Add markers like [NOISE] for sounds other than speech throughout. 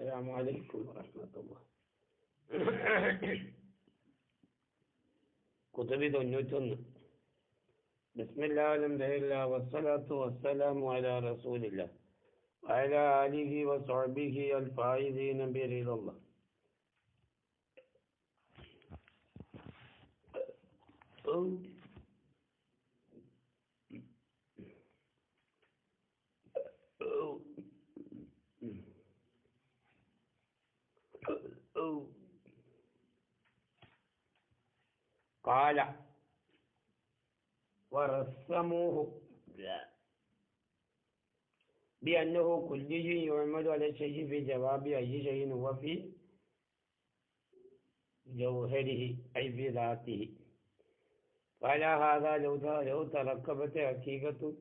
السلام عليكم ورحمة الله [COUGHS] കുതുബി തൊണ്ണൂറ്റൊന്ന് ബിസ്മില്ലാ അൽഹംദുലില്ലാ വസ്സലാത്തു വസ്സലാമു അലാ റസൂലില്ലാ വഅലാ ആലിഹി വസ്വഹ്ബിഹി അൽ ഫായിദീന ബിറിദല്ലാഹ് قال ورسموه بأنه كل شيء يعمل على الشيء في جواب أي شيء هو في جوهره أي في ذاته. قال هذا لو تركبت حقيقة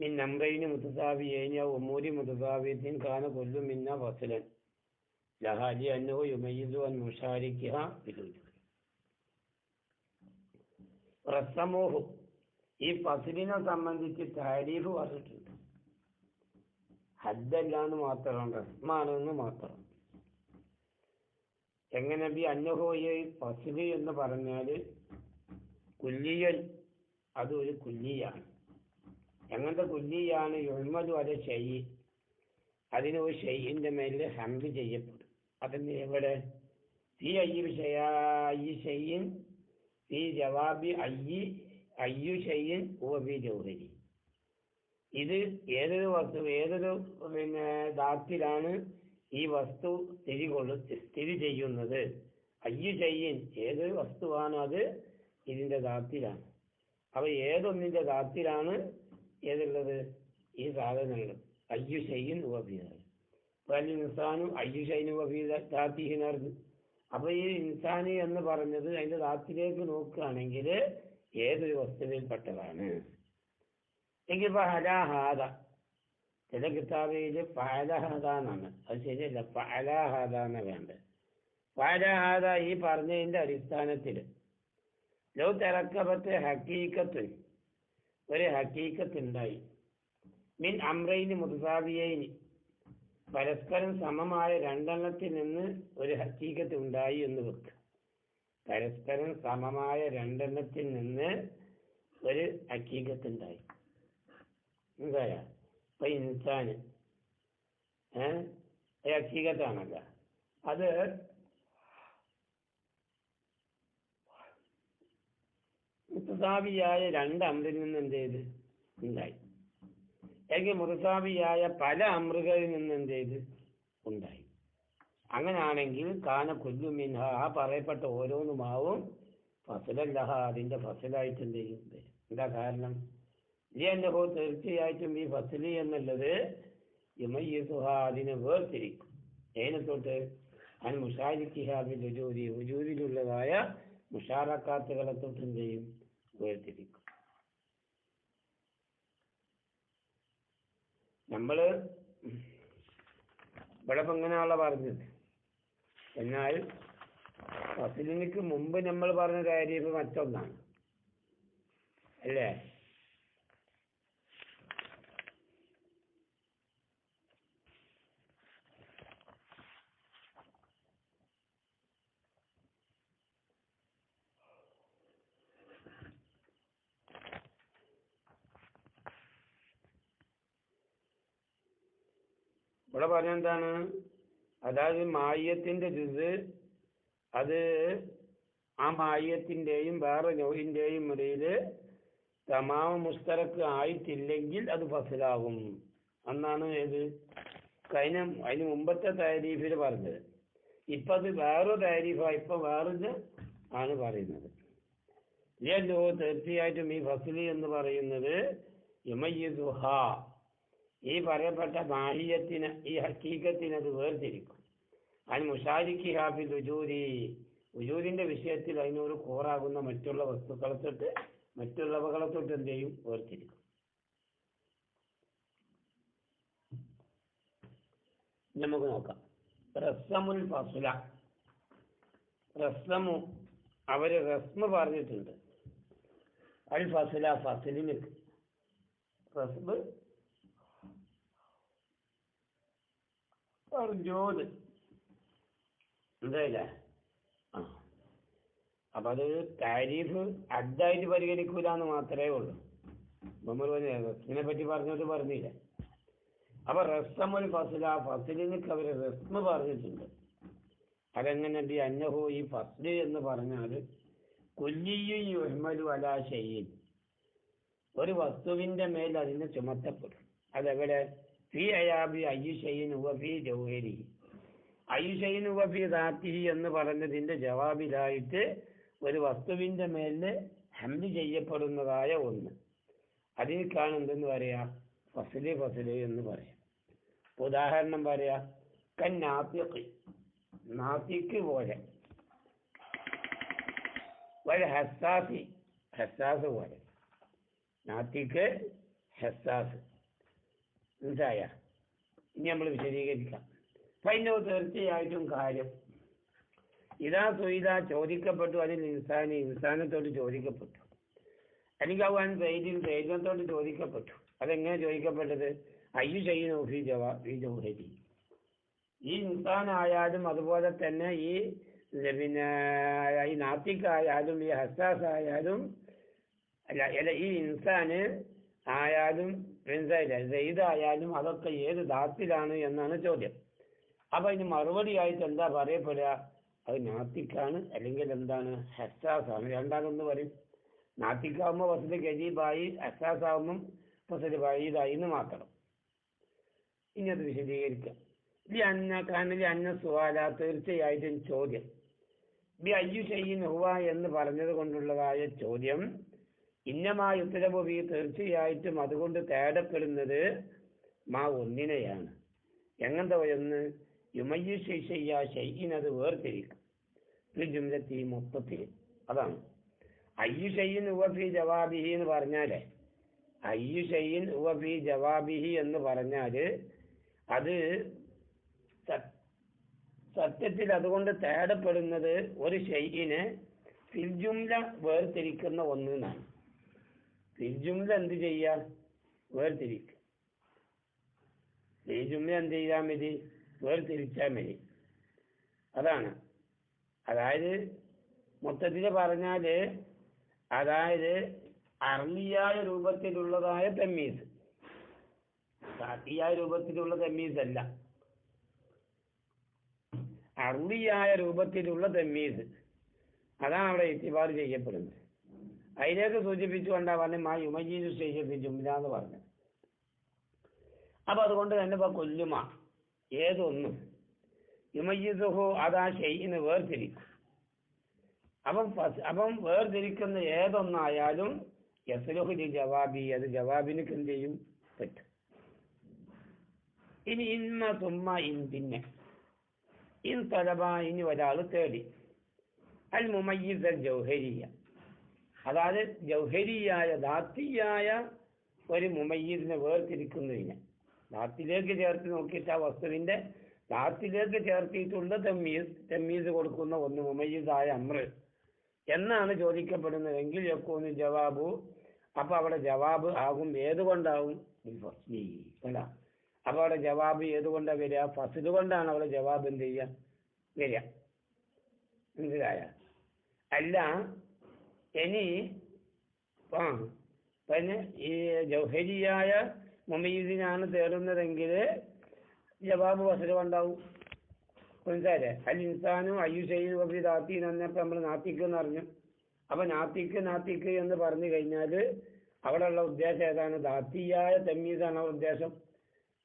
മിൻ അംറൈനി മുത്തസാബിയേന ഒമൂരി മുത്തസാബിയത്തിൻ കാന കൊല്ലു മിന്ന ഫസലൻ ലഹാലി അന്നോ യുമയിസു അൻ മുഷാരിക്കുക റസമോഹു ഈ ഫസലിനെ സംബന്ധിച്ച് താരീഫ് പറഞ്ഞിട്ടുണ്ട് ഹദ്ദല്ലാന്ന് മാത്രമാണ് റഹ്മാനെന്ന് മാത്രം. എങ്ങനെ ബി അന്നഹോയെ ഫസലി എന്ന് പറഞ്ഞാൽ കുല്ലിയൽ അത് ഒരു കുല്ലിയാണ്. എങ്ങനത്തെ കുല്ലിയാണ് യുഴ്മതു അത് ചെയ്യി അതിന് ഒരു ഷെയ്യിന്റെ മേലിൽ ഹംദ് ചെയ്യപ്പെടും. അതിന് എവിടെ? ഈ അയ്യു ഷെയ്യു ഷെയ്യിൻ ഈ ജവാബി അയ്യി അയ്യു ഷെയ്യിൻ ഉവബി ജൗഹരി. ഇത് ഏതൊരു വസ്തു ഏതൊരു പിന്നെ ദാത്തിലാണ് ഈ വസ്തു സ്ഥിതി കൊള്ളു സ്ഥിതി ചെയ്യുന്നത്? അയ്യു ചെയ്യൻ ഏതൊരു വസ്തുവാണ് അത്? ഇതിന്റെ ദാത്തിലാണ്. അപ്പൊ ഏതൊന്നിന്റെ ദാത്തിലാണ്? ഏതുള്ളത്? ഈ സാധനങ്ങൾ. അയ്യു ഷെയ്യിൻ ഉപഭീതാണ് വലിയ ഇൻസാനും അയ്യു ഷൈനും ഉപഭീതാത്തിഹിനർന്ന് അപ്പൊ ഈ ഇൻസാന് എന്ന് പറഞ്ഞത് അതിന്റെ ദാത്തിലേക്ക് നോക്കുകയാണെങ്കിൽ ഏതൊരു വസ്തുവിൽപ്പെട്ടതാണ്? എങ്കിൽ ഇപ്പൊ ഹലാഹാദ ചില കിതാബിൽ ഫലഹാദ എന്നാണ്. അത് ശരിയല്ല ഫലാഹാദ എന്ന് വേണ്ടത്. ഫലഹാദ ഈ പറഞ്ഞതിന്റെ അടിസ്ഥാനത്തിൽ ലോ തിരക്കപത്തെ ഹക്കീക്കത്ത് ഒരു ഹക്കീക്കത്ത് ഉണ്ടായി മിൻ അമ്രൈന് മുതസാദിയൈനി പരസ്പരം സമമായ രണ്ടെണ്ണത്തിൽ നിന്ന് ഒരു ഹക്കീക്കത്ത് ഉണ്ടായി എന്ന് വെക്കുക പരസ്പരം സമമായ രണ്ടെണ്ണത്തിൽ നിന്ന് ഒരു ഹക്കീക്കത്ത് ഉണ്ടായി എന്തായ ഇപ്പൊ ഇൻസാന് ഏഹ് ഹക്കീക്കത്താണല്ല. അത് മുത്തസാവിയായ രണ്ട് അമ്രിൽ നിന്ന് എന്ത് ചെയ്ത്? ഉണ്ടായി. അല്ലെങ്കിൽ മുറസാവിയായ പല അമൃകളിൽ നിന്ന് എന്ത് ചെയ്ത്? ഉണ്ടായി. അങ്ങനാണെങ്കിൽ കാന കൊല്ലുമിൻഹ ആ പറയപ്പെട്ട ഓരോന്നുമാവും ഫസലല്ലഹ അതിന്റെ ഫസലായിട്ട് എന്ത് ചെയ്യും? എന്താ കാരണം? ഈ എന്നഹോ തീർച്ചയായിട്ടും ഈ ഫസലി എന്നുള്ളത് യുമയ്യസുഹ അതിനെ വേർതിരിക്കും. ഏനെ തൊട്ട്? അൻ മുഷാരിക്കിഹാബിൽ ഉജൂരി ഉജൂരിലുള്ളതായ മുഷാറക്കാത്തുകളെ തൊട്ട് എന്ത് ചെയ്യും? വേർതിരിക്കും. നമ്മൾ ഇവിടെ ഇപ്പൊ പറഞ്ഞത്. എന്നാൽ പത്തിനിക്ക് മുമ്പ് നമ്മൾ പറഞ്ഞ കാര്യം മറ്റൊന്നാണ്. അല്ലേ? ഇവിടെ പറഞ്ഞ എന്താണ്? അതായത് മായത്തിന്റെ ജുസ് അത് ആ മായത്തിന്റെയും വേറെ നോഹിന്റെയും ഇടയിൽ തമാമ മുസ്തരക്ക് ആയിട്ടില്ലെങ്കിൽ അത് ഫസലാകും. എന്നാണ് ഏത്? കഴിഞ്ഞ അതിന് മുമ്പത്തെ താരീഫിൽ പറഞ്ഞത്. ഇപ്പൊ അത് വേറെ താരീഫാ ഇപ്പൊ വേറൊരു ആണ് പറയുന്നത്. തീർച്ചയായിട്ടും ഈ ഫസലി എന്ന് പറയുന്നത് യുമയ്യുഹ ഈ പറയപ്പെട്ട ബാഹ്യത്തിന് ഈ ഹക്കീകത്തിന് അത് വേർതിരിക്കും. അതിന് മുഷാരിക്ക് ഹാഫി ഉജൂരി ഉജൂരിന്റെ വിഷയത്തിൽ അതിനോട് കോറാകുന്ന മറ്റുള്ള വസ്തുക്കളെ തൊട്ട് മറ്റുള്ളവകളെ തൊട്ട് എന്ത് ചെയ്യും? വേർതിരിക്കും. നമുക്ക് നോക്കാം. റസ്സമുൽ ഫസുല. റസ്സമു അവർ റസ്മ പറഞ്ഞിട്ടുണ്ട്. അൽ ഫസുല ഫസലിന്. റസ്ബ് ജോത് എന്തായില്ലേ ആ. അപ്പൊ അത് താരീഫ് അഡ്ഡായിട്ട് പരിഗണിക്കൂല എന്ന് മാത്രമേ ഉള്ളൂ. നമ്മൾ റസ്മിനെ പറ്റി പറഞ്ഞത് പറഞ്ഞില്ല. അപ്പൊ റസ്സം ഒരു ഫസില ആ ഫസിലിനൊക്കെ അവർ റസ്മ പറഞ്ഞിട്ടുണ്ട്. അതെങ്ങനെ അന്നഹു ഈ ഫസ്ല് എന്ന് പറഞ്ഞാൽ കൊല്ലിയും യുഹ്മലു അലാ ഒരു വസ്തുവിന്റെ മേൽ അതിന് ചുമത്തപ്പെടും. അതെവിടെ? ഫി അയാബി അയ്യുഷയിൻ ഉവഫി ജൗഹരി. അയ്യുഷയിൻ ഉവഫി ദാത്തിഹി എന്ന് പറഞ്ഞതിന്റെ ജവാബിലായിട്ട് ഒരു വസ്തുവിന്റെ മേലിൽ ഹംദ് ചെയ്യപ്പെടുന്നതായ ഒന്ന്. അതിനേക്കാണ് എന്തെന്ന് പറയാ? ഫസൽ ഫസൽ എന്ന് പറയാം. ഉദാഹരണം പറയാ കൻ നാത്തിക്ക് പോലെ. ഒരു ഹസാസി ഹസാസ് പോലെ. നാത്തിക്ക് ഹസാസ് മനസ്സിലായ ഇനി നമ്മൾ വിശദീകരിക്കാം. പൈനോ തീർച്ചയായിട്ടും കാര്യം. ഇതാ സുയിത ചോദിക്കപ്പെട്ടു അതിൽ ഇൻസാന് ഇൻസാനത്തോട് ചോദിക്കപ്പെട്ടു. അല്ലെങ്കിൽ അവൻ സൈദിൻ സൈദിനത്തോട് ചോദിക്കപ്പെട്ടു. അതെങ്ങനെ ചോദിക്കപ്പെട്ടത്? അയ്യു ചെയ്യുന്നു ഫി ജവാ ഫി ജൗഹരി. ഈ ഇൻസാനായാലും അതുപോലെ തന്നെ ഈ പിന്നെ ഈ നാത്തിക്കായാലും ഈ ഹസാസായാലും അല്ല ഈ ഇൻസാന് ആയാലും മനസ്സിലായില്ല സെയ്തായാലും അതൊക്കെ ഏത് ദാത്തിലാണ് എന്നാണ് ചോദ്യം. അപ്പൊ അതിന് മറുപടിയായിട്ട് എന്താ പറയപ്പെടുക? അത് നാത്തിക്കാണ് അല്ലെങ്കിൽ എന്താണ്? ഹസാസാണ്. രണ്ടാമെന്ന് പറയും. നാത്തിക്കാവുമ്പോൾ വസതി ഗജീബായി ഹസാസ് ആവുമ്പം ഫസൽ ബൈദായി എന്ന് മാത്രം. ഇനി അത് വിശദീകരിക്കാം. ഈ അന്ന കാനലി അന്ന സുവാല തീർച്ചയായിട്ടും ചോദ്യം. ബി അയ്യു ചെയ്യുന്ന എന്ന് പറഞ്ഞത് കൊണ്ടുള്ളതായ ചോദ്യം ഇന്നമായ ഉത്തരഭൂമി തീർച്ചയായിട്ടും അതുകൊണ്ട് തേടപ്പെടുന്നത് മാ ഒന്നിനെയാണ്. എങ്ങനത്തെ ഒന്ന്? യുമയ്യു ശൈശയ്യ വേർതിരിക്കും. ഈ ജുംലത്തി മൊത്തത്തിൽ അതാണ്. അയ്യു ഷെയ്യിൻ ഉവഫി ജവാബിഹി എന്ന് പറഞ്ഞാലേ അയ്യു ഷെയ്യിൻ ഉവഫി ജവാബിഹി എന്ന് പറഞ്ഞാൽ അത് സത്യത്തിൽ അതുകൊണ്ട് തേടപ്പെടുന്നത് ഒരു ഷെയ്യിനെ ഫിൽജുംല വേർതിരിക്കുന്ന ഒന്നാണ് ഫിൽജുംല എന്ത് ചെയ്യാ? വേർതിരിക്കുക ജുംല എന്ത് ചെയ്താൽ മതി? വേർതിരിച്ചാൽ മതി. അതാണ്. അതായത് മൊത്തത്തിൽ പറഞ്ഞാൽ അതായത് അർലിയായ രൂപത്തിലുള്ളതായ തമ്മീസ്. സാത്തിയായ രൂപത്തിലുള്ള തമ്മീസ് അല്ല അർലിയായ രൂപത്തിലുള്ള തമ്മീസ്. അതാണ് അവിടെ ഇത്തിബാർ ചെയ്യപ്പെടുന്നത്. അതിലേക്ക് സൂചിപ്പിച്ചുകൊണ്ടാ പറഞ്ഞു മാ യുമജീനു ശേഷിപ്പ് ജുംല എന്ന് പറഞ്ഞത് അപ്പൊ അതുകൊണ്ട് തന്നെ ഇപ്പൊ കൊല്ലുമ. ഏതൊന്നും. യുമജീസുഹു അതാ ഷെയ്യിന് വേർതിരിക്കും. അപ്പം അപ്പം വേർതിരിക്കുന്ന ഏതൊന്നായാലും യസ്ലുഹുലി ജവാബി അത് ജവാബിന് എന്ത് ചെയ്യും? പറ്റും ഇനി ഇന്ന തുമ്മ ഇൻ പിന്നെ. ഇൻ തലബ ഇനി ഒരാൾ തേടി. അൽ മുമയ്യിസ് അൽ ജൗഹരിയ. അതായത് ജൗഹരിയായ ദാത്തിയായ ഒരു മുമയ്യിസിനെ വേർതിരിക്കുന്നതിന് ദാത്തിലേക്ക് ചേർത്ത് നോക്കിയിട്ട് ആ വസ്തുവിന്റെ ദാത്തിലേക്ക് ചേർത്തിയിട്ടുള്ള തെമ്മീസ് തെമ്മീസ് കൊടുക്കുന്ന ഒന്ന് മുമയ്യിസായ അമ്ര എന്നാണ് ചോദിക്കപ്പെടുന്നതെങ്കിൽ യക്കൂന്ന് ജവാബു. അപ്പൊ അവിടെ ജവാബ് ആകും. ഏതുകൊണ്ടാവും. കണ്ടാ അപ്പൊ അവിടെ ജവാബ് ഏതുകൊണ്ടാ വരിക? ഫസിൽ കൊണ്ടാണ് അവിടെ ജവാബ് എന്ത് ചെയ്യുക? വരിക. മനസ്സിലായ? അല്ല. ഇനി ആ പിന്നെ ഈ ജൗഹരിയായ മുമീദിനാണ് തേടുന്നതെങ്കിൽ ജവാബ് ഫസിൽ കൊണ്ടാവും. മനസ്സിലായില്ലേ? അൽ ഇൻസാനും അയ്യു ഷെയ്യും അബി ദാത്തീൻ എന്നപ്പോൾ നമ്മൾ നാത്തിക്ക് എന്ന് പറഞ്ഞു. അപ്പൊ നാത്തിക്ക് നാത്തിക്ക് എന്ന് പറഞ്ഞു കഴിഞ്ഞാൽ അവിടെയുള്ള ഉദ്ദേശം ഏതാണ്? ദാത്തിയായ തമ്മീസാണ് അവിടെ ഉദ്ദേശം.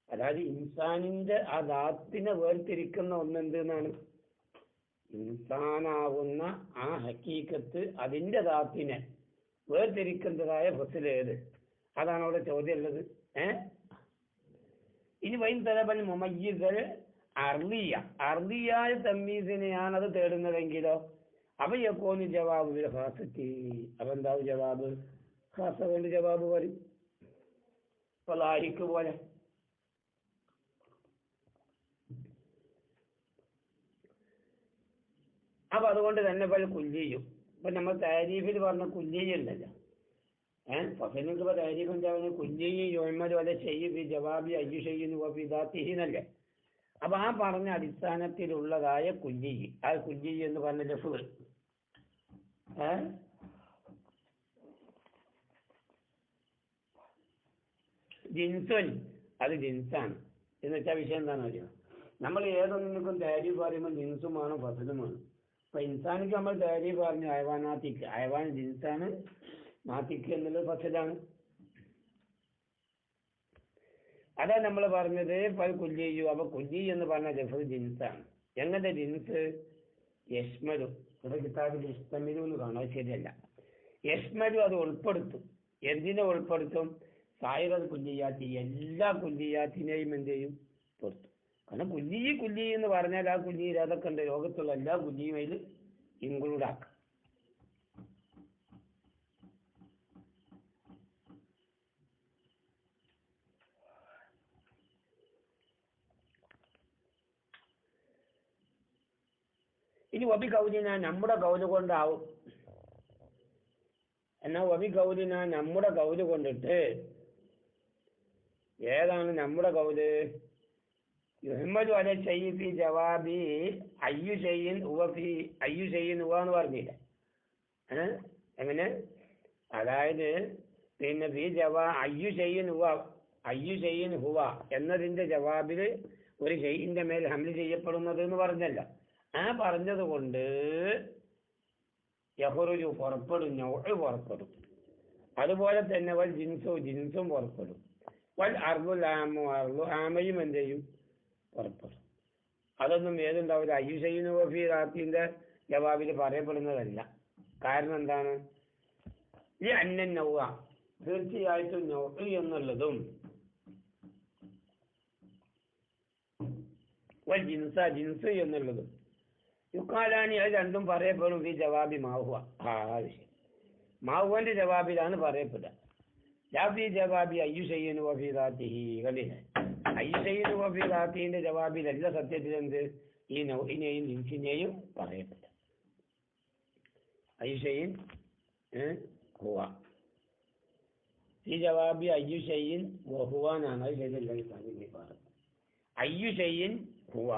അതായത് ഇൻസാനിന്റെ ആ ദാത്തിനെ വേർതിരിക്കുന്ന ഒന്നെന്ത് എന്നാണ്? ഇൻസാനാവുന്ന ആ ഹക്കീക്കത്ത് അതിന്റെ ദാത്തിനെ വേർതിരിക്കുന്നതായ ഫസിലേത് അതാണ് അവിടെ ചോദ്യം ഉള്ളത് ഏ? ഇനി വൈൻ തലബൽ മുമയ്യിസൽ അർലിയ. അർലിയായ തമ്മീസിനെയാണ് അത് തേടുന്നതെങ്കിലോ? അപ്പൊ യക്കോന്ന് ജവാബ് ഹാസത്തി അപ്പൊ എന്താവും ജവാബ്? ഹാസ കൊണ്ട് ജവാബ് വരും ഇപ്പൊ ലാരിക്ക് പോലെ. അപ്പൊ അതുകൊണ്ട് തന്നെ പോലെ കുല്ലിയും ഇപ്പൊ നമ്മൾ താരീഫിൽ പറഞ്ഞ കുല്ലിയ ഉണ്ടല്ലോ. ഏഹ് ഫസലിക്ക് ഇപ്പൊ എന്താ കുല്ലിയും യോന്മാരും അല്ലെ ചെയ്യും. ഈ ജവാബി അയ്യു ചെയ്യുന്നു അപ്പൊ ഇതാത്തിഹിന്നല്ലേ അപ്പൊ ആ പറഞ്ഞ അടിസ്ഥാനത്തിലുള്ളതായ കുഞ്ഞി ആ കുഞ്ഞി എന്ന് പറഞ്ഞ ലഫ് ഏ? ജിൻസൻ. അത് ജിൻസാണ്. എന്ന് വെച്ചാൽ വിഷയം എന്താണെന്ന് അറിയാം നമ്മൾ ഏതൊന്നിനും താരി പറയുമ്പോൾ ജിൻസുമാണ് ഫസലുമാണ് അപ്പൊ ഇൻസാനിക്ക് നമ്മൾ തേരി പറഞ്ഞു അയവാനാത്തിക്ക് അയവാൻ ജിൻസാണ് നാത്തിക്ക് എന്നുള്ളത് ഫസലാണ്. അതാ നമ്മൾ പറഞ്ഞത് പൽ കുല്ലിയു അപ്പൊ കുല്ലി എന്ന് പറഞ്ഞ ജഫർ ജിൻസാണ്. എങ്ങനത്തെ ജിൻസ്? യശ്മരു ഇവിടെ കിതാബിൽ ഇഷ്ടമിരു എന്ന് കാണാൻ ശരിയല്ല. യശ്മരു അത് ഉൾപ്പെടുത്തും. എന്തിനെ ഉൾപ്പെടുത്തും? സായുധ കുല്ലിയാത്തി എല്ലാ കുല്ലിയാത്തിനെയും എന്ത് ചെയ്യും? പുറത്തു കാരണം കുല്ലി കുല്ലി എന്ന് പറഞ്ഞാൽ ആ കുഞ്ഞി അതൊക്കെ ഉണ്ട്. ലോകത്തുള്ള എല്ലാ കുല്ലിയും അതിൽ ഇൻക്ലൂഡ് ആക്കുക ഇനി വബി കൗലിന നമ്മുടെ കൗൽ കൊണ്ടാവും. എന്നാ വബി കൗലിന നമ്മുടെ കൗൽ കൊണ്ടിട്ട് ഏതാണ് നമ്മുടെ കൗൽ യുഹമ്മദ് അല ഷെയ്ഫി ജവാബി അയ്യു ഷെയ്യിൻ ഉവഫി അയ്യു ഷെയ്യിൻ ഉവ എന്ന് പറഞ്ഞില്ല? എങ്ങനെ? അതായത് പിന്നെ ഫി ജവാ അയ്യു ഷെയ്യിൻ ഉവ അയ്യു ഷെയ്യിൻ ഹുവ എന്നതിന്റെ ജവാബിൽ ഒരു ഷെയ്യിന്റെ മേൽ ഹംലി ചെയ്യപ്പെടുന്നത് എന്ന് പറഞ്ഞല്ല. ആ പറഞ്ഞത് കൊണ്ട് യഹുറുജു പുറപ്പെടും നൗഹ് പുറപ്പെടും. അതുപോലെ തന്നെ വൽ ജിൻസു ജിൻസും പുറപ്പെടും. വൽ അർബുൽ ആമു അർദു ആമയും എന്ത് ചെയ്യും? പുറപ്പെടും അതൊന്നും ഏതുണ്ടാവില്ല അയ്യുഷൈനു വഫി റാത്തിന്റെ ജവാബിൽ പറയപ്പെടുന്നതല്ല. കാരണം എന്താണ്? ഈ അന്നൻ നൗവ തീർച്ചയായിട്ടും നൗഹി എന്നുള്ളതും ജിൻസ ജിൻസ് എന്നുള്ളതും. യുക്കാലാനി അത് രണ്ടും പറയപ്പെടും. ഈ ജവാബി മാഹുവ. ആ വിഷയം. മാഹുവന്റെ ജവാബിലാണ് പറയപ്പെടുക. ജാബി ജവാബി അയ്യുഷയ്യനു വഫി ദാത്തിഹി കണ്ടില്ലേ എല്ലാ ജവാബിലല്ല സത്യത്തിൽ എന്ത്? ഈ നൗഹിനെയും ജിൻസിനെയും പറയപ്പെട്ടു ഐഷയിൻ ഈ ജവാബി അയ്യുഷയ്യൻ ബഹുവാനാണ് അത് ഈ പറഞ്ഞ പറഞ്ഞു അയ്യുഷയ്യൻ ഹുവ.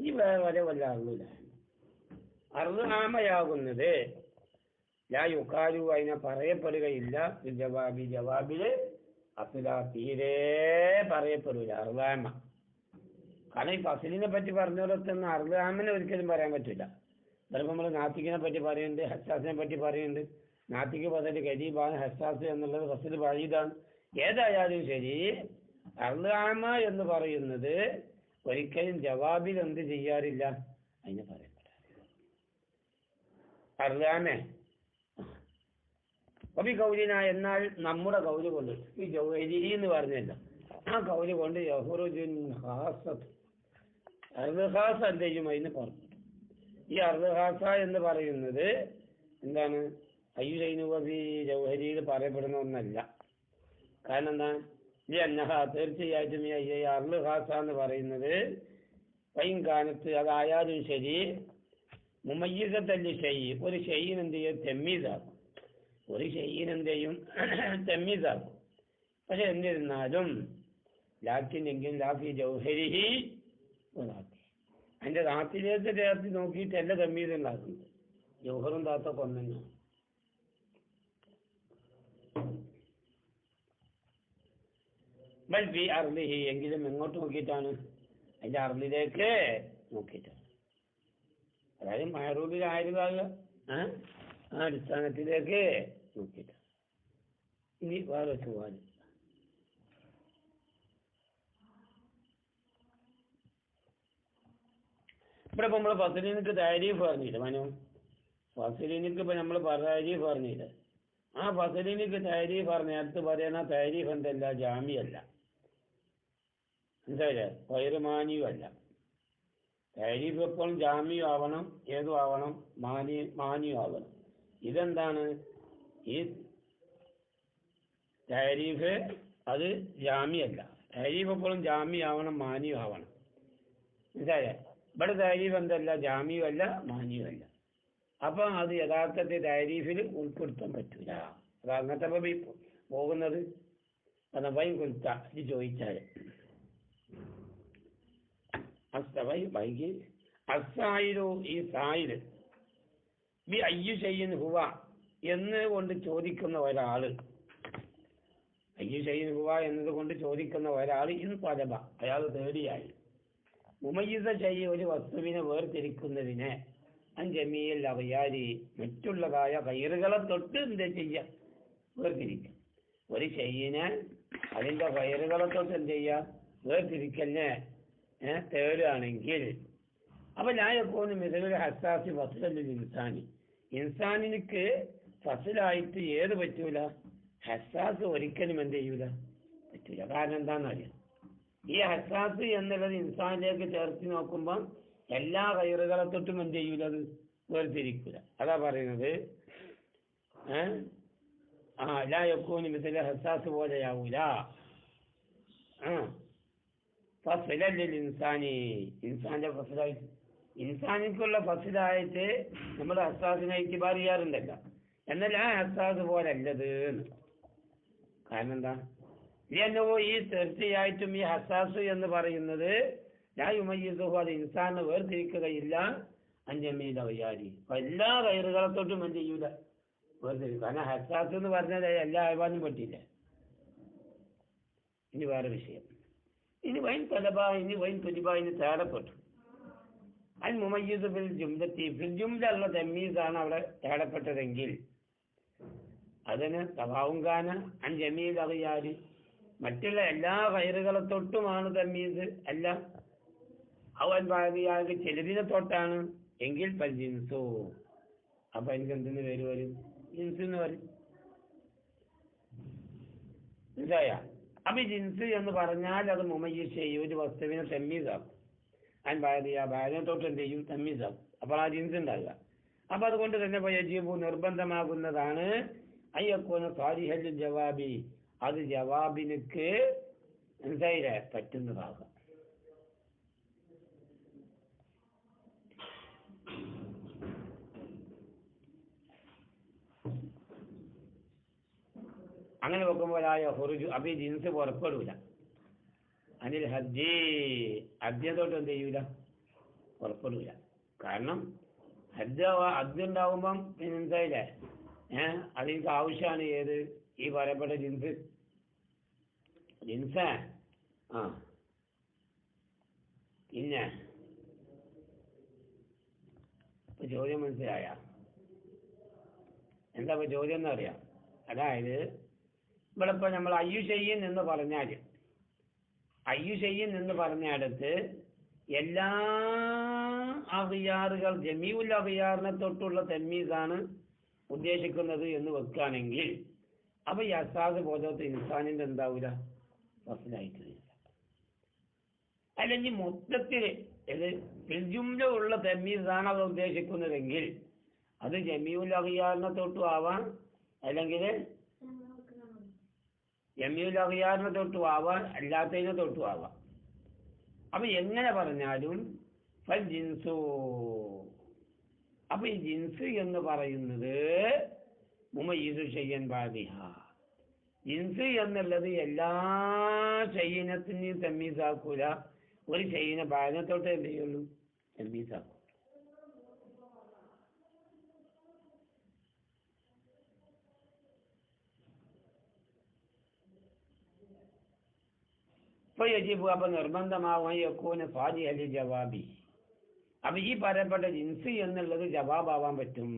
ഈ വേറെ വരെ വല്ല അറിവില്ല. അറുനാമയാകുന്നത് ലാ യുക്കാരു അതിനെ പറയപ്പെടുകയില്ല. ജവാബി ജവാബിൽ അസുല തീരെ പറയപ്പെടൂല. അർലാമ കാരണം ഈ ഫസിലിനെ പറ്റി പറഞ്ഞോടത്തൊന്നും അർലാമിനെ ഒരിക്കലും പറയാൻ പറ്റില്ല ചിലപ്പോൾ നമ്മൾ നാത്തിക്കിനെ പറ്റി പറയുന്നുണ്ട് ഹസാസിനെ പറ്റി പറയുന്നുണ്ട് നാത്തിക്ക് പദ്ധതി ഗരീബാണ് ഹസാസ് എന്നുള്ളത് ഫസിൽ പറയതാണ് ഏതായാലും ശരി അർലാമ എന്ന് പറയുന്നത് ഒരിക്കലും ജവാബിൽ എന്ത് ചെയ്യാറില്ല? അതിനെ പറയപ്പെടാറില്ല അർലാമേ അപ്പൊ ഈ എന്നാൽ നമ്മുടെ കൗൽ കൊണ്ട് ഈ ജൗഹരി എന്ന് പറഞ്ഞല്ലോ. ആ കൗൽ കൊണ്ട് യഹുറുജുൻ ഹാസത്ത് ചെയ്യും അതിന് പറഞ്ഞു ഈ അർദ്ദഹാസ എന്ന് പറയുന്നത് എന്താണ്? അയ്യുലൈനുബി ജൗഹരിയിൽ പറയപ്പെടുന്ന ഒന്നല്ല. കാരണം എന്താ? ഈ അന്നഹ തീർച്ചയായിട്ടും ഈ അയ്യ അർദ്ദഹാസ എന്ന് പറയുന്നത് വൈകാലത്ത് അതായാലും ശരി മുമയ്യതല്ലി ഷെയ്യ്. ഒരു ഷെയ്യിനെന്ത് എന്ത് ചെയ്യും? തെമ്മീസാക്കും. ഒരു ഷെയ്യിന് എന്ത് ചെയ്യും [CLEARS THROAT] തെമ്മീസാക്കും പക്ഷെ എന്നിരുന്നാലും ലാക്കിനെങ്കിലും ലാഫി ജൗഹരിഹി അതിന്റെ ദാത്തിലേക്ക് ചേർത്ത് നോക്കിയിട്ടല്ല തമ്മീസ് ഉണ്ടാക്കുന്നത് ജൗഹറും താത്ത ഒന്നു ബൽ അർലിഹി എങ്കിലും എങ്ങോട്ട് നോക്കിയിട്ടാണ്? അതിന്റെ അർലിലേക്ക് നോക്കിയിട്ടാണ്. അതായത് മഹറൂബിലായതാകുക ആ ആ അടിസ്ഥാനത്തിലേക്ക് നോക്കിയിട്ട്. ഇനി വേറെ ചോദ്യം ഇവിടെ ഇപ്പൊ നമ്മൾ ഫസലിനിക്ക് താരീഫ് പറഞ്ഞില്ല മനു? ഫസലിനിക്ക് ഇപ്പൊ നമ്മൾ താരീഫ് പറഞ്ഞില്ല? ആ ഫസലിനിക്ക് താരീഫ് പറഞ്ഞ അടുത്ത് പറയുന്ന താരീഫ് എന്തല്ല? ജാമ്യല്ല. മനസ്സിലായില്ലേ? വൈറുമാനിയും അല്ല താരീഫ് എപ്പോഴും ജാമ്യം ആവണം ഏതും ആവണം മാനി മാനിയും ആവണം ഇതെന്താണ്? ഈ താരീഫ് അത് ജാമ്യല്ല. താരീഫ് എപ്പോഴും ജാമ്യാവണം മാനിയും ആവണം മനസ്സിലായേ ഇവിടെ താരീഫ് എന്തല്ല? ജാമ്യമല്ല മാനിയുമല്ല. മാനിയും അപ്പൊ അത് യഥാർത്ഥത്തെ താരീഫിൽ ഉൾപ്പെടുത്താൻ പറ്റൂല. അത് അങ്ങനത്തെ പോകുന്നത്? വൈ കുൽത്ത ഇത് ചോദിച്ചാൽ അസ്തവൈ വൈകി. അസായിലു ഈ സായിൽ ബി അയ്യു ചെയ്യുന്ന ഹുവ എന്ന് കൊണ്ട് ചോദിക്കുന്ന ഒരാൾ. അയ്യു ചെയ്യുന്ന ഹുവ എന്നത് കൊണ്ട് ചോദിക്കുന്ന ഒരാൾ ഇൻ പലബ അയാൾ തേടിയായി. മുമയ്യിസ ചെയ്യ ഒരു വസ്തുവിനെ വേർതിരിക്കുന്നതിനെ അഞ്ചമിയിൽ അവയാരി മറ്റുള്ളതായ കയറുകളെ തൊട്ട് എന്താ ചെയ്യ? വേർതിരിക്കാം. ഒരു ചെയ്യിനെ അതിന്റെ കയറുകളെ തൊട്ട് എന്ത് ചെയ്യ? വേർതിരിക്കലിനെ തേടുകയാണെങ്കിൽ. അപ്പൊ ലായക്കോന്ന് മിതലൊരു ഹസാസി ഫസലു ഇൻസാനി. ഇൻസാനിക്ക് ഫസലായിട്ട് ഏത് പറ്റൂല? ഹസാസ് ഒരിക്കലും എന്ത് ചെയ്യൂല? പറ്റൂല. കാരണം എന്താണെന്നറിയാം ഈ ഹസാസ് എന്നുള്ളത് ഇൻസാനിലേക്ക് ചേർത്ത് നോക്കുമ്പം എല്ലാ കയറുകളെ തൊട്ടും എന്ത് ചെയ്യൂല? അത് വേർതിരിക്കൂല. അതാ പറയുന്നത്. ഏഹ് ആ എല്ലാ യക്കൂന് ഇതിലെ ഹസാസ് പോലെയാവൂല. ആ. ഫസലല്ലിൽ ഇൻസാനി. ഇൻസാന്റെ ഫസലായിട്ട് ഇൻസാനിക്കുള്ള ഫസിലായിട്ട് നമ്മൾ അസ്താസിനെ ഇത്തിബാർ ചെയ്യാറുണ്ടല്ല. എന്നാൽ ആ ഹസാസ് പോലെ അല്ലത് എന്ന്. കാരണം എന്താ? ഇതല്ലോ ഈ തീർച്ചയായിട്ടും ഈ ഹസാസ് എന്ന് പറയുന്നത് ലായുമയ്യസുഹു അത് ഇൻസാനെ വേർതിരിക്കുകയില്ല. അഞ്ചമ്മീല വയ്യാരി. എല്ലാ കയറുകളെ തൊട്ടും എന്ത് ചെയ്യൂല? വേർതിരിക്കും. കാരണം ഹസാസ് എന്ന് പറഞ്ഞാൽ എല്ലാ അയവാനും പറ്റിയില്ല? ഇനി വേറെ വിഷയം. ഇനി വൈൻ തലബ ഇനി വൈൻ തുലിബ ഇനി തേടപ്പെട്ടു. അൽ ഫിൽ ഫിൽ തമ്മീസാണ് അവിടെ തേടപ്പെട്ടതെങ്കിൽ അതിന് തവാവുങ്കാന അൻ ജമീൽ അറിയാരി മറ്റുള്ള എല്ലാ കയറുകളെ തൊട്ടുമാണ് തമ്മീസ് അല്ല അവൻ ഭാവിയാകെ ചിലതിനെ തൊട്ടാണ്. എങ്കിൽ പൽ ജിൻസോ. അപ്പൊ എനിക്ക് എന്തിന് പേര് വരും? ജിൻസ് എന്ന് പറയും അപ്പൊ ജിൻസ് എന്ന് പറഞ്ഞാൽ അത് മുമയ്യസ് ഒരു വസ്തുവിനെ തമ്മീസാക്കും അൻ ഭാര്യ ഭാര്യ തൊട്ട് എന്ത് ചെയ്യും തമ്മിസാവും അപ്പോൾ ആ ജീൻസ് ഉണ്ടാകുക അപ്പൊ അതുകൊണ്ട് തന്നെ വയജീബു നിർബന്ധമാകുന്നതാണ്. അയ്യക്കോന സാരിഹല്ലു ജവാബി. അത് ജവാബിനുക്ക് മനസ്സിലായില്ലേ? പറ്റുന്നതാകാം. അങ്ങനെ വെക്കുമ്പോഴായ ഹുറുജു അപ്പൊ ഈ ജീൻസ് പുറപ്പെടൂല. അനിൽ ഹജ്ജി അജ്ഞതോട്ട് എന്ത് ചെയ്യൂല? പുറപ്പെടൂല കാരണം ഹജ്ജ് ഉണ്ടാവുമ്പം പിന്നെ എന്തായില്ലേ? ഏഹ് അതെനിക്ക് ആവശ്യമാണ് ഏത്? ഈ പറയപ്പെട്ട ജിൻസ്. ജിൻസ? ആ. പിന്നെ? ഇപ്പൊ ചോദ്യം മനസ്സിലായ? എന്താ ഇപ്പൊ ചോദ്യം എന്നറിയാം? അതായത് ഇവിടെ ഇപ്പൊ നമ്മൾ അയ്യു ചെയ്യൻ എന്ന് പറഞ്ഞാൽ അയ്യു ചെയ്യൻ എന്ന് പറഞ്ഞിടത്ത് എല്ലാ അഹിയാറുകൾ ജമീഉൽ അഹിയാറിനെ തൊട്ടുള്ള തെന്മീസാണ് ഉദ്ദേശിക്കുന്നത് എന്ന് വെക്കുകയാണെങ്കിൽ അപ്പൊ ഈ അസാദ് ബോധത്തെ ഇൻസാനിന്റെ എന്താവൂല? ഫസിലായിട്ടില്ല അല്ലെങ്കിൽ മൊത്തത്തിൽ ഇത് ഫിൽജുംല ഉള്ള തെമ്മീസാണ് അവർ ഉദ്ദേശിക്കുന്നതെങ്കിൽ അത് ജമീഉൽ അഹിയാറിനെ തൊട്ടു ആവാം അല്ലെങ്കിൽ ജമീഉൽ അഹിയാറിനെ തൊട്ടും ആവാം അല്ലാത്തതിനെ തൊട്ടും ആവാം. അപ്പൊ എങ്ങനെ പറഞ്ഞാലും ജിൻസു. അപ്പൊ ഈ ജിൻസ് എന്ന് പറയുന്നത് മുമയ്യിസു ചെയ്യാൻ ബാധിഹ ജിൻസ് എന്നുള്ളത് എല്ലാ ശയ്യനത്തിനെയും തമ്മീസാക്കൂല. ഒരു ശയ്യന ബാധനത്തോട്ട് എന്ത് ചെയ്യുള്ളൂ? തമ്മീസാക്കും. ഇപ്പൊ യജിബു അപ്പൊ നിർബന്ധമാവാൻ യക്കൂന് സ്വാജി അലി ജവാബി. അപ്പൊ ഈ പറയപ്പെട്ട ജിൻസ് എന്നുള്ളത് ജവാബാവാൻ പറ്റും.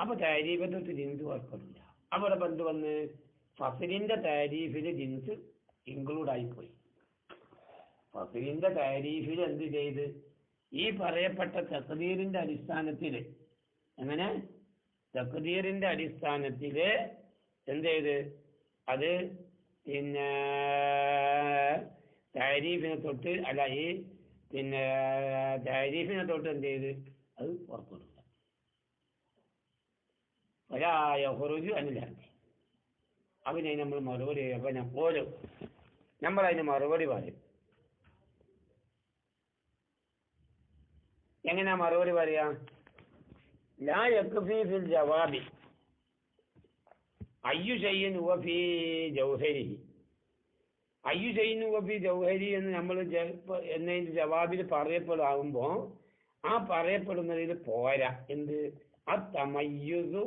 അപ്പൊ താരീഫത്ത് ജിൻസ് വർക്കില്ല അവിടെ ബന്ധു വന്ന്? ഫസലിന്റെ താരീഫിൽ ജിൻസ് ഇൻക്ലൂഡ് ആയിപ്പോയി. ഫസലിന്റെ താരീഫിൽ എന്ത് ചെയ്ത്? ഈ പറയപ്പെട്ട തക്തീറിന്റെ അടിസ്ഥാനത്തിൽ എങ്ങനെ? തക്തീറിന്റെ അടിസ്ഥാനത്തിൽ എന്ത് ചെയ്ത്? അത് പിന്നെ താരീഫിനെ തൊട്ട് അല്ല ഈ പിന്നെ താരീഫിനെ തൊട്ട് എന്ത് ചെയ്ത്? അത് പുറപ്പെടുക ഒരായ ഹുറുജു അനിലാണ് അവനെ നമ്മൾ മറുപടി അപ്പൊ ഞാൻ പോലും നമ്മൾ അതിന് മറുപടി പറയും. എങ്ങനെയാ മറുപടി പറയാ? ലാ യക്ഫി ജവാബി. അയ്യു ഷയ്യിൻ ഹുവ ഫീ ജൗഹരിഹി. അയ്യു ചെയ്യുന്നു കപ്പി ജൗഹരി എന്ന് നമ്മൾ എന്നതിന്റെ ജവാബിൽ പറയപ്പെടാകുമ്പോൾ ആ പറയപ്പെടുന്നതിൽ പോരാ. എന്ത്? ആ തമയ്യുതു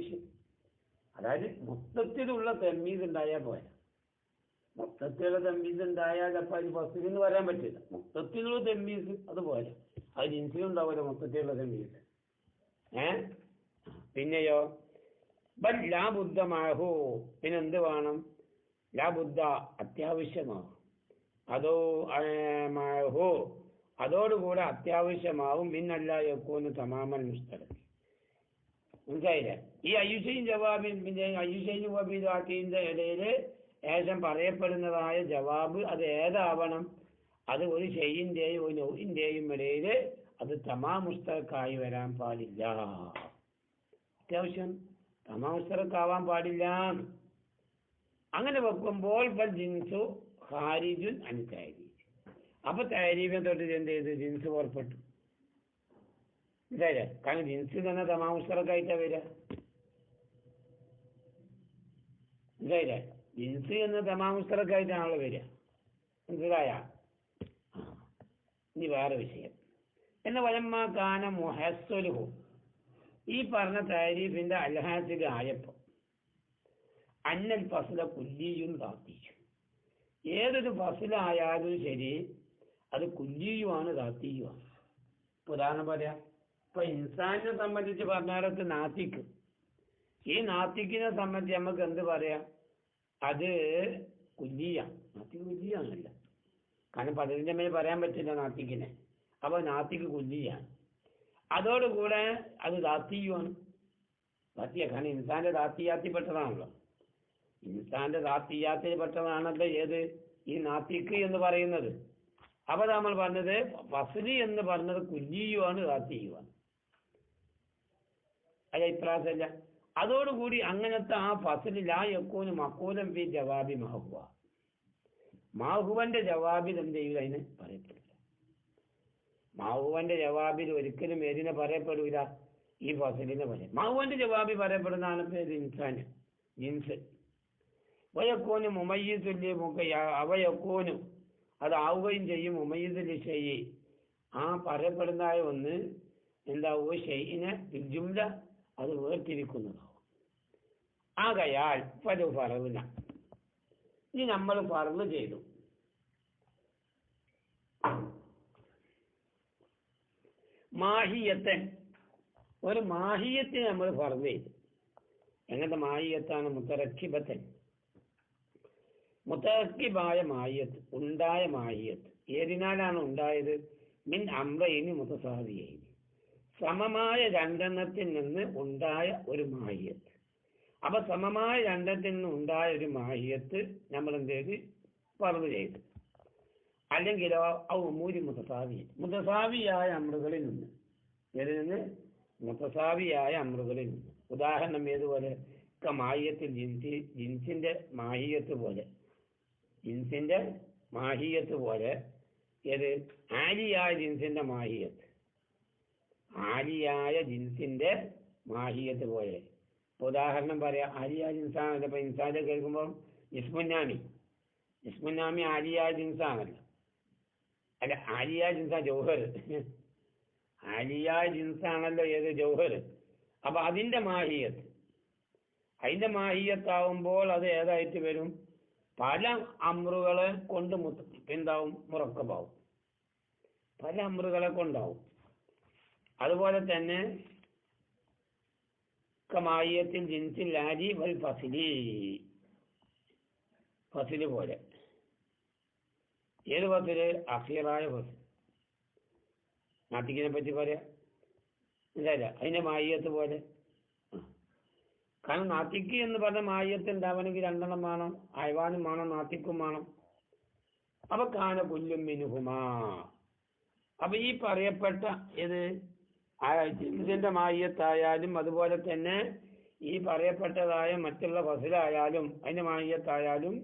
ശരി. അതായത് മൊത്തത്തിലുള്ള തമ്മീസ് ഉണ്ടായാൽ പോരാ. മൊത്തത്തിലുള്ള തെമ്മീസ് ഉണ്ടായാൽ അപ്പൊ അതിന് ഫസ്റ്റിൽ നിന്ന് വരാൻ പറ്റില്ല. മൊത്തത്തിലുള്ള തെമ്മീസ് അത് പോരാ. അത് ജിൻസിലുണ്ടാവില്ല മൊത്തത്തിലുള്ള തെമ്മീസ് ഏ? പിന്നെയോ? ബൽ പിന്നെന്ത് വേണം ലാബുദ്ധ അത്യാവശ്യമാകും അതോ മാഹു. അതോടുകൂടെ അത്യാവശ്യമാവും. മിന്നല്ല യക്കൂന്ന് തമാമൽ മുസ്തലക്ക്. മനസ്സിലായില്ലേ? ഈ അയ്യുഷയും ജവാബിൻ പിന്നെ അയ്യുഷയും ജവാബിന്റെ ഇടയിൽ ഏശം പറയപ്പെടുന്നതായ ജവാബ് അത് ഏതാവണം? അത് ഒരു ഷെയ്യിന്റെയും ഒരു നൗവിന്റെയും ഇടയിൽ അത് തമാ മുസ്തക്കായി വരാൻ പാടില്ല. അത്യാവശ്യം തമാശറക്കാവാൻ പാടില്ല. അങ്ങനെ വെക്കുമ്പോൾ ജിൻസു ഹാരിജുൻ താരീഫ് അപ്പൊ താരീഫിനെ തൊട്ട് എന്ത് ചെയ്ത്? ജിൻസ് പുറപ്പെട്ടു. ഇതായില്ലേ കാരണം ജിൻസ് തന്നെ തമാ മുസ്തറക്കായിട്ടാ വരിക. ഇതായില്ലേ ജിൻസ് എന്ന തമാ മുസ്തറക്കായിട്ടാണല്ലോ വരിക. മനസ്സിലായ? ഇനി വേറെ വിഷയം. എന്ന വലമ്മ കാന മുഹസ്വലുഹു ഈ പറഞ്ഞ താരീഫിന്റെ അൽഹാസിൽ ആയപ്പോ അന്നൽ ഫസല കുല്ലിയും താത്തിയും ഏതൊരു ഫസലായാലും ശരി അത് കുല്ലിയുമാണ് താത്തിയുമാണ് ഉദാഹരണം പറയാം ഇപ്പൊ ഇൻസാനിനെ സംബന്ധിച്ച് പറഞ്ഞാലത്ത് നാത്തിക്ക്. ഈ നാത്തിക്കിനെ സംബന്ധിച്ച് നമുക്ക് എന്ത് പറയാം? അത് കുല്ലിയാണ് നാത്തിക്ക് കുല്ലിയാണല്ല കാരണം മേൽ പറയാൻ പറ്റില്ല നാത്തിക്കിനെ. അപ്പൊ നാത്തിക്ക് കുല്ലിയാണ് അതോടുകൂടെ അത് ദാത്തിയുമാണ് ദാത്തിയ കാരണം ഇൻസാന്റെ ദാത്തിയാത്തിപ്പെട്ടതാണല്ലോ ഇൻസാന്റെ ദാത്തിയാത്തിൽ പെട്ടതാണല്ലോ ഏത്? ഈ നാത്തിക്ക് എന്ന് പറയുന്നത്. അപ്പൊ നമ്മൾ പറഞ്ഞത് ഫസ്ലി എന്ന് പറഞ്ഞത് കുല്ലിയുമാണ് ദാത്തിയുമാണ് അല്ല ഇപ്രാസല്ല അതോടുകൂടി അങ്ങനത്തെ ആ ഫസൽ ലാ യക്കോന് മക്കോലം ഫി ജവാബി മഹുവ. മാഹുവന്റെ ജവാബിൽ എന്ത് ചെയ്യൂല അതിന് പറയപ്പെടില്ല മാഹുവന്റെ ജവാബിൽ ഒരിക്കലും ഏതിനെ പറയപ്പെടില്ല ഈ ഫസലിനെ പറയും മാവുവന്റെ ജവാബി പറയപ്പെടുന്നതാണ് പേര് ഇൻസാന് ജിൻസ്. വയക്കോന് മുമയ്യത്തുല്യ മുഖയ അവയക്കോനും അത് ആവുകയും ചെയ്യും മുമയ്യത്തുല്യ ശൈ ആ പറയപ്പെടുന്നതായ ഒന്ന് എന്താവുക? ഷെയ്യിനെ ജുംല അത് വേർതിരിക്കുന്നതാവും. ആകയാൽ പല പറവില്ല ഇനി നമ്മൾ ഫറവ് ചെയ്തു. മാഹിയത്തൻ ഒരു മാഹിയത്തെ നമ്മൾ ഫർദ് ചെയ്തു. എങ്ങനത്തെ മാഹിയത്താണ് മുത്തറക്കിബത്തൻ മുത്തറക്കിബായ മാഹിയത്ത് ഉണ്ടായ മാഹിയത്ത്. ഏതിനാലാണ് ഉണ്ടായത്? മിൻ അമ്പയിനി മുത്തസാദിയയിന് സമമായ രണ്ടെണ്ണത്തിൽ നിന്ന് ഉണ്ടായ ഒരു മാഹിയത്ത്. അപ്പൊ സമമായ രണ്ടെണ്ണത്തിൽ നിന്ന് ഉണ്ടായ ഒരു മാഹിയത്ത് നമ്മൾ എന്ത് ചെയ്ത്? പറവ് ചെയ്തു. അല്ലെങ്കിലോ ഔ മൂരി മുത്തസാവി മുത്തസാവിയായ. അമൃകളിൽ നിന്ന്. ഇതിൽ നിന്ന്? മുത്തസാവിയായ അമൃകളിൽ നിന്ന്. ഉദാഹരണം ഏതുപോലെ? മാഹിയത്തിൽ ജിൻസി ജിൻസിന്റെ മാഹിയത്ത് പോലെ. ജിൻസിന്റെ മാഹിയത്ത് പോലെ ഏത്? ആലിയായ ജിൻസിന്റെ മാഹിയത്ത്. ആലിയായ ജിൻസിന്റെ മാഹിയത്ത് പോലെ. ഉദാഹരണം പറയാം. ആലിയായ ജിൻസാണല്ലോ. ഇപ്പൊ ഇൻസാന്റെ കേൾക്കുമ്പോൾ ഇസ്മുന്നാമി. ഇസ്മുന്നാമി ആലിയായ ജിൻസാണല്ലോ. അല്ല ആലിയ ജിൻസാ ജൗഹർ. ആലിയായ ജിൻസാണല്ലോ ഏത് ജൗഹർ? അപ്പൊ അതിന്റെ മാഹിയത്ത്. അതിന്റെ മാഹിയത്താവുമ്പോൾ അത് ഏതായിട്ട് വരും? പല അമ്രുകളെ കൊണ്ട് എന്താവും? മുറക്കമാവും പല അമ്രുകളെ കൊണ്ടാവും. അതുപോലെ തന്നെ കമായത്തിൽ ജിൻസിൽ ലാരി വൽ ഫസിലി. ഫസിൽ പോലെ. ഏത് പത്തിൽ അഖീറായ പത്ത് നാട്ടിക്കിനെ പറ്റി പറയാം. ഇല്ല അതിന്റെ മായത്ത് പോലെ. കാരണം നാത്തിക്ക് എന്ന് പറഞ്ഞ മായത്ത് ഉണ്ടാവണമെങ്കിൽ രണ്ടെണ്ണം വേണം. അയവാനും വേണം നാത്തിക്കും വേണം. അപ്പൊ കാന പുല്ലും മിനുഹുമാ. അപ്പൊ ഈ പറയപ്പെട്ട ഇത് ജിൻസിന്റെ മായത്തായാലും അതുപോലെ തന്നെ ഈ പറയപ്പെട്ടതായ മറ്റുള്ള ഫസിലായാലും അതിന്റെ മായ്യത്തായാലും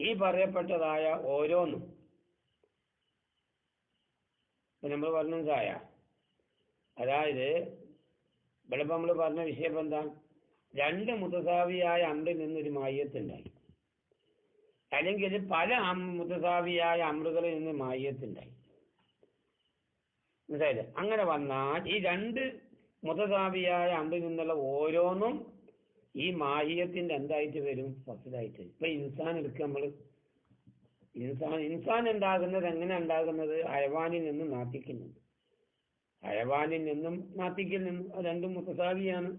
ഈ പറയപ്പെട്ടതായ ഓരോന്നും. നമ്മൾ പറഞ്ഞതായ അതായത് ഇവിടെ നമ്മൾ പറഞ്ഞ വിഷയം എന്താ? രണ്ട് മുതസാവിയായ അമ്രിൽ നിന്നൊരു മായ്യത്തുണ്ടായി അല്ലെങ്കിൽ പല മുത്തസാവിയായ അമ്രുകളിൽ നിന്ന് മായ്യത്തുണ്ടായി മനസ്സിലായില്ലേ? അങ്ങനെ വന്നാൽ ഈ രണ്ട് മുതസാവിയായ അമ്പിൽ നിന്നുള്ള ഓരോന്നും ഈ മാഹിയത്തിന്റെ എന്തായിട്ട് വരും? ഫസലായിട്ട്. ഇപ്പൊ ഇൻസാൻ എടുക്കുക നമ്മൾ. ഇൻസാൻ ഇൻസാൻ ഉണ്ടാകുന്നത് എങ്ങനെ ഉണ്ടാകുന്നത്? അയവാനിൽ നിന്നും നാത്തിക്കിൽ നിന്നും അയവാനിൽ നിന്നും നാത്തിക്കിൽ നിന്നും രണ്ടും മുത്തസാവിയാണ്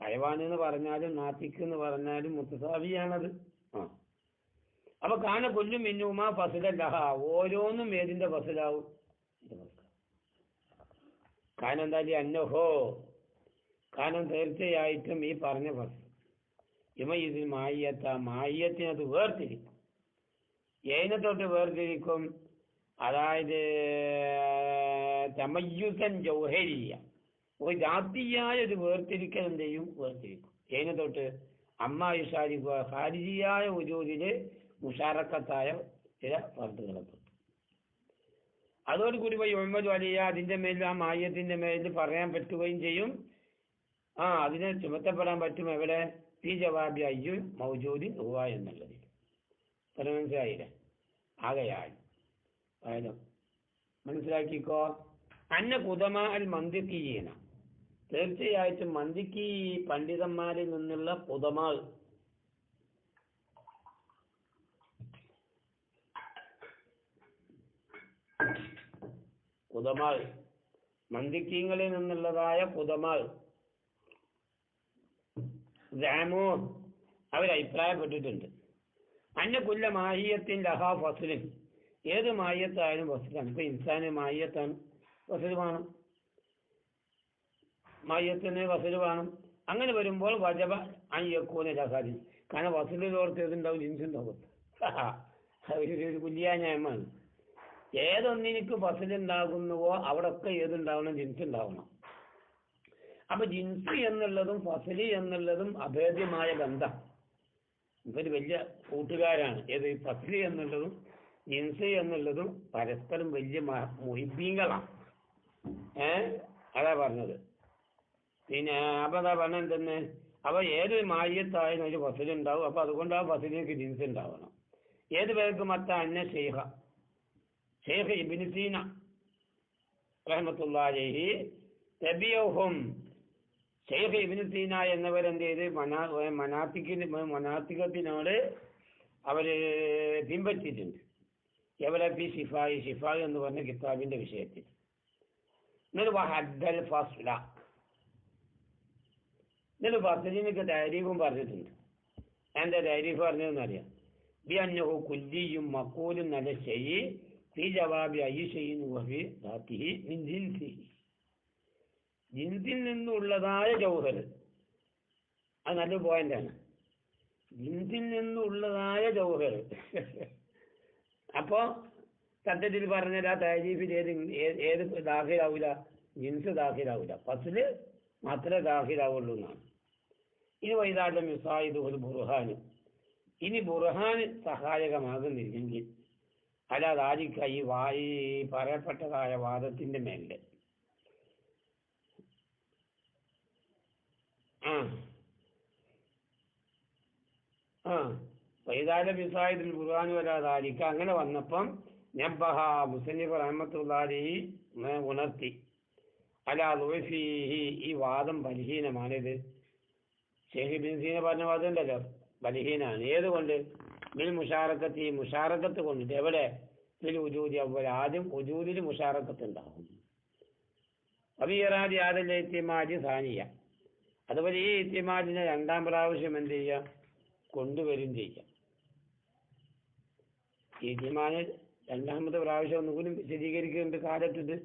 അയവാൻ എന്ന് പറഞ്ഞാലും നാത്തിക്ക് എന്ന് പറഞ്ഞാലും മുത്തസാവിയാണത് ആ. അപ്പൊ കാന കൊല്ലും മിന്നുമ ഫസിലല്ലഹ. ഓരോന്നും ഏതിന്റെ ഫസിലാവും? വെച്ചാൽ അന്നഹോ. കാരണം തീർച്ചയായിട്ടും ഈ പറഞ്ഞ ഫസ് ഇമ ഇതിൽ മായ്യത്ത മായ്യത്തിനത് വേർതിരിക്കും. ഏതിനെ തൊട്ട് വേർതിരിക്കും? അതായത് തമയ്യുസൻ ജൗഹരിയ. ഒരു ജാതിയായ ഒരു വേർതിരിക്കൽ എന്ത് ചെയ്യും? വേർതിരിക്കും. ഏതിനെ തൊട്ട്? അമ്മായുഷാരി ഹാരിജിയായ ഉജൂരിൽ മുഷാറക്കത്തായ ചില തൊട്ട്. അതോടുകൂടി പോയി മുഹമ്മദ് വലിയ അതിന്റെ മേലിൽ ആ മായത്തിന്റെ മേലിൽ പറയാൻ പറ്റുകയും ചെയ്യും. ആ അതിനെ ചുമത്തപ്പെടാൻ പറ്റും എവിടെ? പി ജവാബി അയ്യു മൗജൂദി ഹുവ എന്നുള്ളതിൽ. മനസ്സിലായില്ലേ? ആകയാൽ അതായത് മനസ്സിലാക്കിക്കോ? അന്ന കുതമ അൽ മന്ദിക്കീന തീർച്ചയായിട്ടും മന്ദിക്കി പണ്ഡിതന്മാരിൽ നിന്നുള്ള പുതമാൾ. പുതമാൾ. മന്ദിക്കീങ്ങളിൽ നിന്നുള്ളതായ പുതമാൾ. ജാമോ അവർ അഭിപ്രായപ്പെട്ടിട്ടുണ്ട്. അന്ന കുല്ല മാഹിയത്തിൻ ലഹാ ഫസലിൻ ഏത് മാഹിയത്തായാലും ഫസലാണ്. ഇപ്പൊ ഇൻസാന് മാഹിയത്താണ് ഫസൽ വേണം. മാഹിയത്തിന് ഫസൽ വേണം. അങ്ങനെ വരുമ്പോൾ വജബ അയ്യക്കൂന ലഹാദിൻ കാരണം ഫസലിലോർത്ത് ഏതുണ്ടാവും? ജിൻസ് ഉണ്ടാവും. ഒരു കുല്യ ന്യായമാണ്. ഏതൊന്നിനിക്ക് ഫസലുണ്ടാകുന്നുവോ അവിടെ അവിടൊക്കെ ഏതുണ്ടാവണം? ജിൻസ് ഉണ്ടാവണം. അപ്പൊ ജിൻസ് എന്നുള്ളതും ഫസലി എന്നുള്ളതും അഭേദ്യമായ ബന്ധം. ഇവർ വലിയ കൂട്ടുകാരാണ്. ഏത് ഫസലി എന്നുള്ളതും ജിൻസ് എന്നുള്ളതും പരസ്പരം വലിയ മൊഹിബീങ്ങളാണ്. ഏ? അതാ പറഞ്ഞത്. പിന്നെ അപ്പൊ അതാ പറഞ്ഞ എന്തെന്ന്? അപ്പൊ ഏത് മായത്തായാലും ഒരു ഫസൽ ഉണ്ടാവും. അപ്പൊ അതുകൊണ്ട് ആ ഫസലിക്ക് ജിൻസ് ഉണ്ടാവണം. ഏത് പേർക്ക് മത്ത അന്ന ഷെയ്ഖ. Sheikh Ibn Sina. റഹ്മത്തുള്ളാഹി തബിയഹും ഷെയ്ഖ് ഇബിന് സീന എന്നവർ എന്ത് ചെയ്ത്? മനാ മനാത്തിക്കിന് മനാത്തികത്തിനോട് അവർ പിൻപറ്റിയിട്ടുണ്ട്. എവലപ്പി ഷിഫായി ഷിഫായി എന്ന് പറഞ്ഞ കിതാബിന്റെ വിഷയത്തിൽ. എന്നിട്ട് വഹദ്ദൽ ഫസ്ല. ഫസ്ലിനൊക്കെ തരീഫും പറഞ്ഞിട്ടുണ്ട്. എന്താ തരീഫ് പറഞ്ഞതെന്നറിയാം? ബി അന്നഹു കുല്ലിയും മക്കൂലും നല്ല ഷെയ്യ് ഫി ജവാബി അയ്യു ഷെയ്യ് വഫി ദാത്തിഹി മിൻ ജിൻസിൽ നിന്നുള്ളതായ ജൗഹർ. അത് നല്ല പോയിന്റാണ് ജിൻസിൽ നിന്നുള്ളതായ ജൗഹർ. അപ്പോ സത്യത്തിൽ പറഞ്ഞാൽ ആ താരീഫിൽ ഏത് ഏത് ദാഖിലാവൂല? ജിൻസ് ദാഖിലാവൂല. ഫസ്ല് മാത്രമേ ദാഖിലാവുള്ളൂ എന്നാണ്. ഇനി വൈതാട്ടം മിസായിദ് ഒരു ബുർഹാന് ഇനി ബുർഹാൻ സഹായകമാകുന്നില്ലെങ്കിൽ അല്ലാതെ ആരിക്കായി വായി പറയപ്പെട്ടതായ വാദത്തിന്റെ മേലെ ആ. ആ. വൈതാല ബിസായിദിൽ ഖുർആൻ വരാ ദാരിക്ക അങ്ങനെ വന്നപ്പം നബ്ബഹ മുസന്നിഫ് റഹ്മത്തുള്ളാഹി ഉണർത്തി. അല ലുഫിഹി ഈ വാദം ബലഹീനമാണിത്. ഷെയ്ഖ് ബിൻ സീന പറഞ്ഞ വാദം ഉണ്ടല്ലോ ബലഹീനാണ്. ഏതുകൊണ്ട്? മിൽ മുഷാറക്കത്ത്. ഈ മുഷാറക്കത്ത് കൊണ്ട് എവിടെ? മിൽ ഉജൂദി അവൽ ആദ്യം ഉജൂതിൽ മുഷാറക്കത്ത് ഉണ്ടാകും അബിയറാദി ആദൽ സാനിയ അതുപോലെ ഈ ഇത്തിമാലിനെ രണ്ടാം പ്രാവശ്യം എന്ത് ചെയ്യാം? കൊണ്ടുവരും ചെയ്യാം. ഇത്തിമാന് രണ്ടാമത്തെ പ്രാവശ്യം ഒന്നുകൂടി വിശദീകരിക്കുന്നുണ്ട് കാലത്തിട്ട്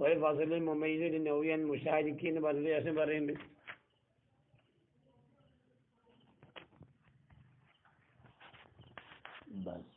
ഒരു ഫസലിൽ മുംബൈയിൽ നൗയൻ മുഷാരിക്ക് എന്ന് പറഞ്ഞ ശേഷം പറയുന്നുണ്ട്. ബസ്